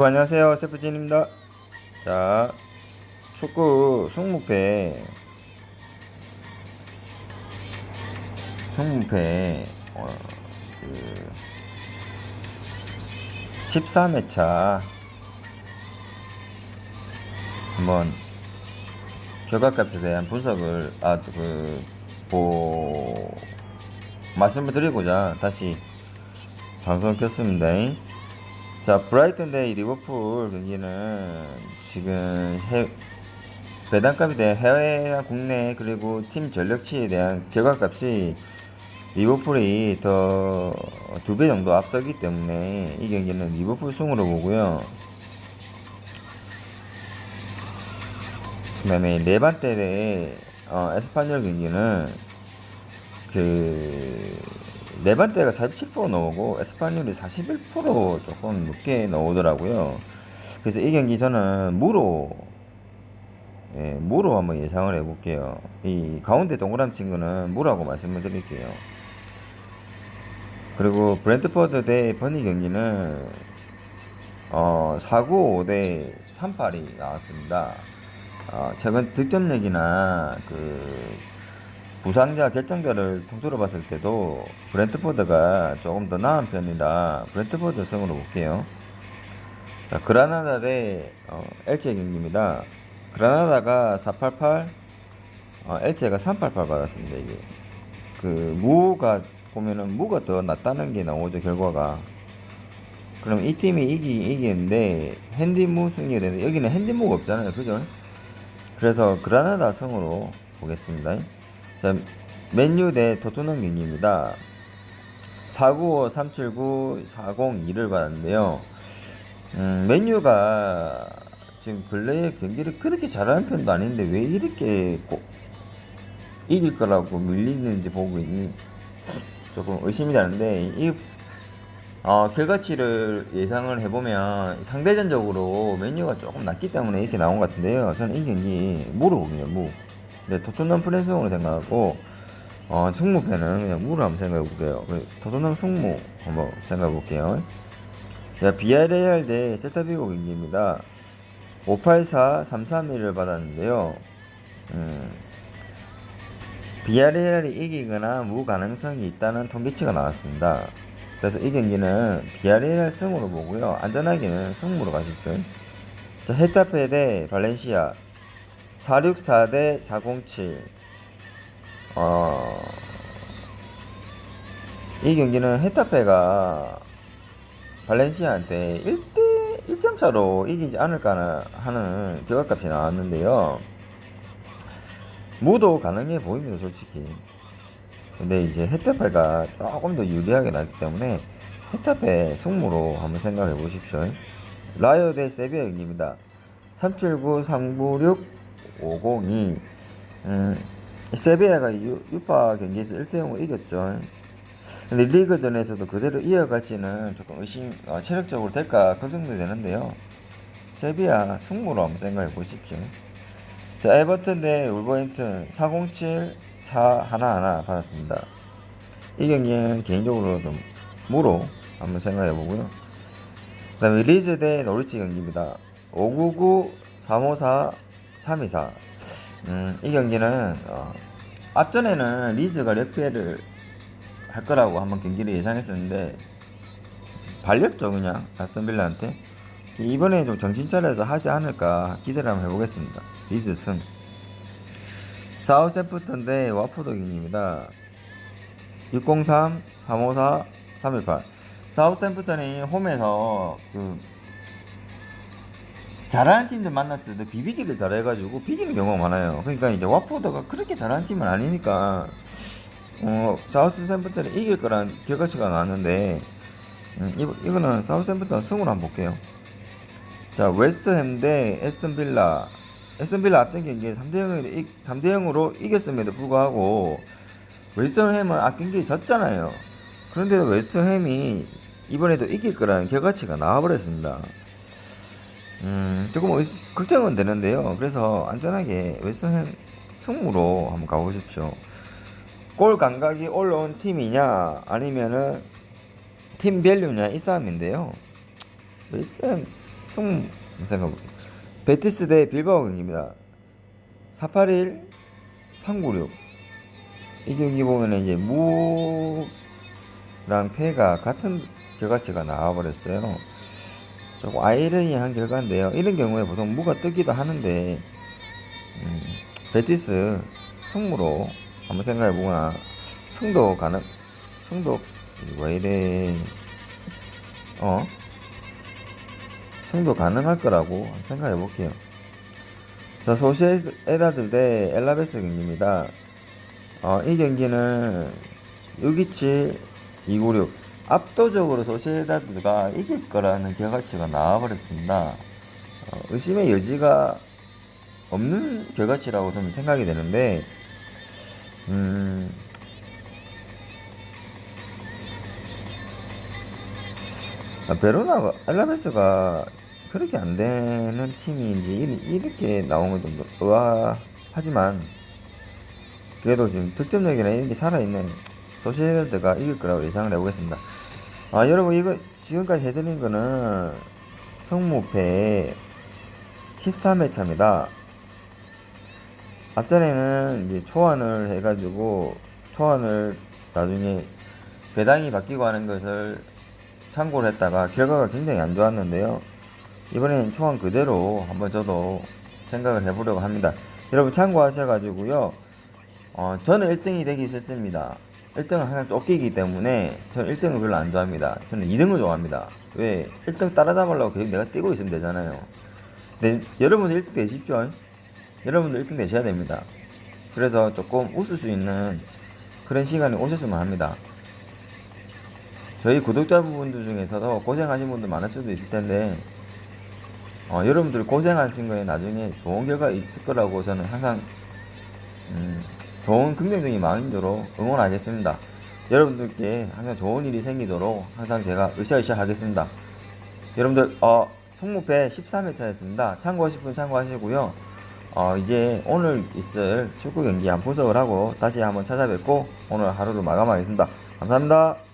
안녕하세요. 세프진입니다. 자 축구 송무패. 송무패. 어, 그 13회차. 한번 결과값에 대한 분석을 아그 말씀을 드리고자 다시 방송을 켰습니다. 자, 브라이튼 대 리버풀 경기는 지금 해, 배당값에 대한 해외나 국내 그리고 팀 전력치에 대한 결과값이 리버풀이 더 두 배 정도 앞서기 때문에 이 경기는 리버풀 승으로 보고요. 그 다음에 레반테 대 어, 에스파뇰 경기는 그 레반테가 47% 나오고 에스파뇰이 41% 조금 높게 나오더라고요. 그래서 이 경기 저는 무로 예, 무로 한번 예상을 해볼게요. 이 가운데 동그라미 친 거는 무라고 말씀을 드릴게요. 그리고 브랜트퍼드 대 버니 경기는 어, 495대 38이 나왔습니다. 어, 최근 득점력이나 그 부상자 결정자를 통틀어 봤을 때도 브랜트포드가 조금 더 나은 편이라 브랜트포드 승으로 볼게요. 자, 그라나다 대 어, 엘체 경기입니다. 그라나다가 488, 어, 엘체가 388 받았습니다. 이게 그 무가 보면은 무가 더 낫다는 게 나오죠 결과가. 그럼 이 팀이 이기 이기는데 핸디무 승리가 되는데 여기는 핸디무가 없잖아요, 그죠? 그래서 그라나다 승으로 보겠습니다. 자, 맨유 대 토트넘 경기입니다. 495, 379, 402를 받았는데요. 음, 맨유가 지금 근래에 경기를 그렇게 잘하는 편도 아닌데 왜 이렇게 꼭 이길 거라고 밀리는지 보고 있니 조금 의심이 되는데 이 어, 결과치를 예상을 해보면 상대전적으로 맨유가 조금 낮기 때문에 이렇게 나온 것 같은데요. 저는 이 경기 무로 보거든요, 무. 네, 토트넘 프레스으로 생각하고 어, 승무패는 그냥 무로 한번 생각해 볼게요. 그 토트넘 승무 한번 생각해 볼게요. 자, 비아레알 대 세타비고 경기입니다. 584, 331을 받았는데요. 음, 비아레알이 이기거나 무 가능성이 있다는 통계치가 나왔습니다. 그래서 이 경기는 비아레알 승으로 보고요. 안전하게는 승무로 가십시오. 자, 헤타페 대 발렌시아 464 대 407. 어, 이 경기는 헤타페가 발렌시아한테 1대 1점 차로 이기지 않을까 하는 결과값이 나왔는데요. 무도 가능해 보입니다, 솔직히. 근데 이제 헤타페가 조금 더 유리하게 나기 때문에 헤타페 승무로 한번 생각해 보십시오. 라이어 대 세비야 경기입니다. 379, 396, 502. 음, 세비야가 유, 유파 경기에서 1대 0으로 이겼죠. 근데 리그전에서도 그대로 이어갈지는 조금 의심, 어, 체력적으로 될까 걱정도 되는데요. 세비야 승무로 한번 생각해 보십시오. 자, 에버튼 대 울버햄튼 407, 411 받았습니다. 이 경기는 개인적으로 좀 무로 한번 생각해 보고요. 그 다음에 리즈 대 노리치 경기입니다. 599, 354, 324. 음, 이 경기는, 어, 앞전에는 리즈가 레피에를 할 거라고 한번 경기를 예상했었는데, 발렸죠, 그냥, 아스턴 빌라한테. 이번에 좀 정신 차려서 하지 않을까 기대를 한번 해보겠습니다. 리즈 승. 사우샘프턴 대 와포드 경기입니다. 603, 354, 318. 사우샘프턴이 홈에서 그 잘하는 팀들 만났을 때도 비비기를 잘해가지고 비기는 경우가 많아요. 그러니까 이제 와포드가 그렇게 잘하는 팀은 아니니까 어, 사우스 샘프턴이 이길 거란 결과치가 나왔는데 음, 이거, 이거는 사우스 샘프턴 승으로 한번 볼게요. 자 웨스트햄 대 에스턴 빌라 에스턴 빌라 앞전 경기에 3대 0으로, 3대 0으로 이겼음에도 불구하고 웨스트햄은 앞 경기에 졌잖아요. 그런데도 웨스트햄이 이번에도 이길 거라는 결과치가 나와버렸습니다. 음, 조금 걱정은 되는데요. 그래서 안전하게 웨스트햄 승무로 한번 가보십시오. 골 감각이 올라온 팀이냐, 아니면은 팀 밸류냐 이 싸움인데요. 웨스트햄 승 생각해볼게요. 베티스 대 빌바오 경기입니다. 481 396. 이 경기 보면 이제 무랑 패가 같은 결과치가 나와버렸어요. 조금 아이러니한 결과인데요. 이런 경우에 보통 무가 뜨기도 하는데 음, 베티스 승무로 한번 생각해 보거나 승도 가능 승도 왜 이래 어 승도 가능할 거라고 생각해 볼게요. 자 소시에다들 대 엘라베스 경기입니다. 어, 이 경기는 627 296 압도적으로 소시에다드가 이길 거라는 결과치가 나와버렸습니다. 어, 의심의 여지가 없는 결과치라고 저는 생각이 되는데, 음, 아, 베로나가, 엘라베스가 그렇게 안 되는 팀인지 이- 이렇게 나온 건 좀 의아하지만, 그래도 지금 득점력이나 이런 게 살아있는 소시에다드가 이길 거라고 예상을 해보겠습니다. 아, 여러분, 이거 지금까지 해드린 거는 성무패 13회 차입니다. 앞전에는 이제 초안을 해가지고 초안을 나중에 배당이 바뀌고 하는 것을 참고를 했다가 결과가 굉장히 안 좋았는데요. 이번에는 초안 그대로 한번 저도 생각을 해보려고 합니다. 여러분 참고하셔가지고요. 어, 저는 1등이 되기 싫습니다. 1등은 항상 쫓기기 때문에 저는 1등을 별로 안 좋아합니다. 저는 2등을 좋아합니다. 왜? 1등 따라잡으려고 계속 내가 뛰고 있으면 되잖아요. 근데 여러분들 1등 되십시오. 여러분들 1등 되셔야 됩니다. 그래서 조금 웃을 수 있는 그런 시간이 오셨으면 합니다. 저희 구독자분들 중에서도 고생하신 분들 많을 수도 있을 텐데, 어, 여러분들 고생하신 거에 나중에 좋은 결과 있을 거라고 저는 항상, 음, 좋은 긍정적인 마음으로 응원하겠습니다. 여러분들께 항상 좋은 일이 생기도록 항상 제가 으쌰으쌰 하겠습니다. 여러분들, 어, 송무패 13회차였습니다. 참고하실 분 참고하시고요. 어, 이제 오늘 있을 축구 경기 한 분석을 하고 다시 한번 찾아뵙고 오늘 하루를 마감하겠습니다. 감사합니다.